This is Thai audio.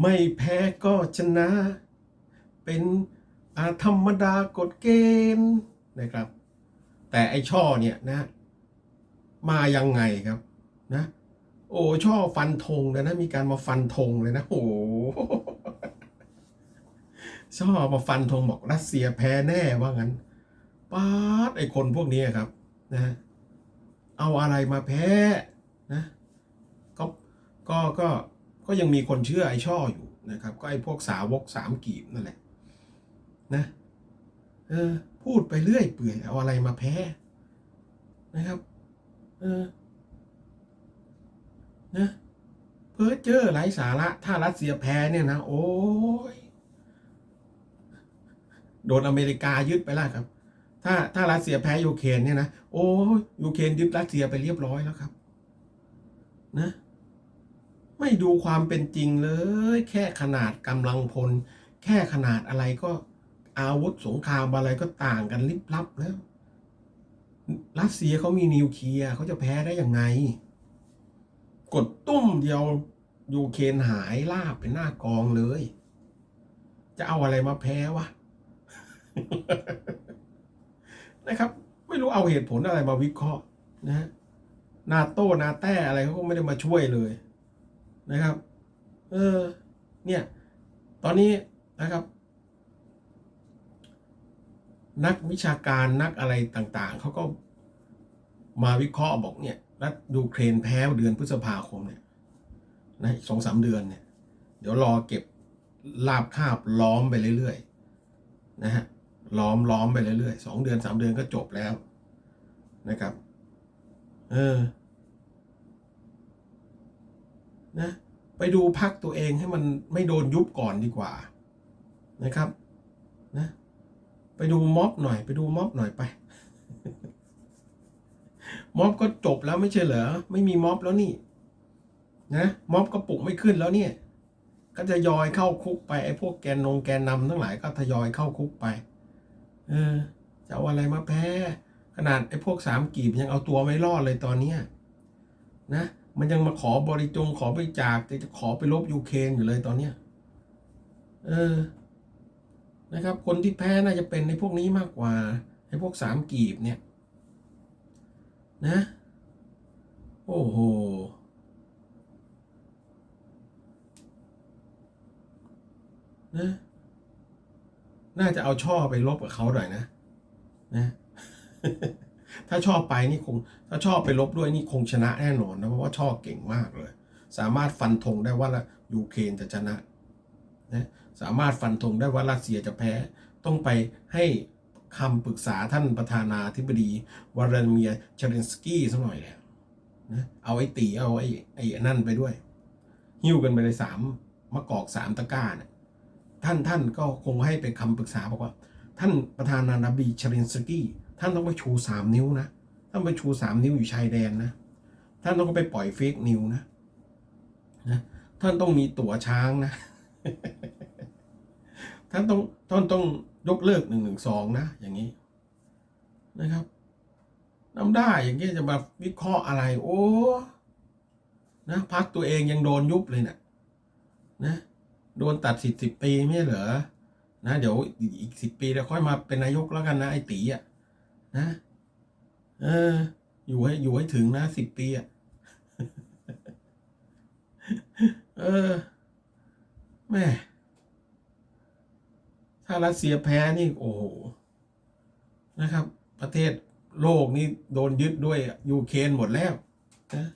ไม่แพ้ก็ชนะ เป็นธรรมดากฎเกณฑ์นะครับ แต่ไอช่อเนี่ยนะ มายังไงครับนะ โอ้ช่อฟันธงเลยนะมีการมาฟันธงเลยนะโอ้ช่อมาฟันธงบอกรัสเซียแพ้แน่ว่างั้นป๊าดไอคนพวกนี้ครับนะเอาอะไรมาแพ้นะก็ก็ก็ ก็ยังมีคนเชื่อไอช่ออยู่นะครับ ก็ไอพวกสาวกสามกีบนั่นแหละนะเออพูดไปเรื่อยเปื่อยเอาอะไรมาแพ้นะครับเออนะเพ้อเจอไร้สาระ ถ้ารัสเซียแพ้เนี่ยนะ โอ้ยโดนอเมริกายึดไปแล้วครับ ถ้าถ้ารัสเซียแพ้ยูเครนเนี่ยนะ โอ้ยยูเครนยึดรัสเซียไปเรียบร้อยแล้วครับ นะ ดูความเป็นจริงเลย แค่ขนาดกำลังพล แค่ขนาดอะไรก็อาวุธสงครามอะไรก็ต่างกันลิบลับแล้ว รัสเซียเขามีนิวเคลียร์เขาจะแพ้ได้ยังไง กดตุ้มเดียวยูเครนหายลาบเป็นหน้ากองเลย จะเอาอะไรมาแพ้วะนะครับ ไม่รู้เอาเหตุผลอะไรมาวิเคราะห์นะฮะนาโต้นาแต้อะไรเขาก็ไม่ได้มาช่วยเลย นะครับ เออ เนี่ย ตอนนี้นะครับ นักวิชาการนักอะไรต่างๆ เขาก็มาวิเคราะห์บอกเนี่ยรัฐยูเครนแพ้เดือนพฤษภาคมเนี่ยนะสองสามเดือนเนี่ย เดี๋ยวรอเก็บลาบคาบล้อมไปเรื่อยๆนะฮะล้อมล้อมไปเรื่อยๆสองเดือนสามเดือนก็จบแล้วนะครับ เออ นะ ไปดูพักตัวเองให้มันไม่โดนยุบก่อนดีกว่านะครับนะไปดูม็อบหน่อยไปดูม็อบหน่อยไป ม็อบก็จบแล้วไม่ใช่เหรอไม่มีม็อบแล้วนี่นะม็อบก็ปลุกไม่ขึ้นแล้วเนี่ย ก็จะยอยเข้าคุกไปไอ้พวกแกนนงแกนนำทั้งหลายก็ทยอยเข้าคุกไป เออจะเอาอะไรมาแพ้ ขนาดไอ้พวกสามกีบยังเอาตัวไม่รอดเลยตอนเนี้ยนะ มันยังมาขอบริจงขอบริจาคจะขอไปลบยูเครนอยู่เลยตอนเนี้ยเออนะครับ คนที่แพ้น่าจะเป็นในพวกนี้มากกว่าไอ้พวกสามกีบเนี่ย นะ โอ้โหนะน่าจะเอาช่อไปลบกับเขาหน่อยนะ นะ ถ้าชอบไปนี่คงถ้าชอบไปลบด้วยนี่คงชนะแน่นอนนะเพราะว่าช่อเก่งมากเลย สามารถฟันธงได้ว่าละยูเครนจะชนะนะสามารถฟันธงได้ว่ารัสเซียจะแพ้ ต้องไปให้คำปรึกษาท่านประธานาธิบดีวลาดิเมียร์เชเลนสกี้สักหน่อยแล้วนะเอาไอ้ตีเอาไอ้ไอ้นั่นไปด้วย หิ้วกันไปเลยสามมะกอกสามตะกร้าเนี่ยท่านท่านก็คงให้เป็นคำปรึกษาบอกว่า ท่านประธานาธิบดีเชเลนสกี้ ท่านต้องไปชูสามนิ้วนะ ท่านไปชูสามนิ้วอยู่ชายแดนนะ ท่านต้องไปปล่อยเฟกนิวนะนะ ท่านต้องมีตั๋วช้างนะ ท่านต้องท่านต้องยกเลิกหนึ่งหนึ่งสองนะ อย่างนี้นะครับน้ำได้อย่างนี้จะมาวิเคราะห์อะไร โอ้นะพักตัวเองยังโดนยุบเลยเนะนะโดนตัดสิทธิ์สิบปีไม่ใช่เหรอนะ เดี๋ยวอีกสิบปีแล้วค่อยมาเป็นนายกแล้วกันนะไอ้ตีอะ นะ เออ อยู่ให้อยู่ให้ถึงนะสิบปีอะเออแม่ถ้ารัสเซียแพ้นี่โอ้โหนะครับ ประเทศโลกนี่โดนยึดด้วยยูเครนหมดแล้วนะ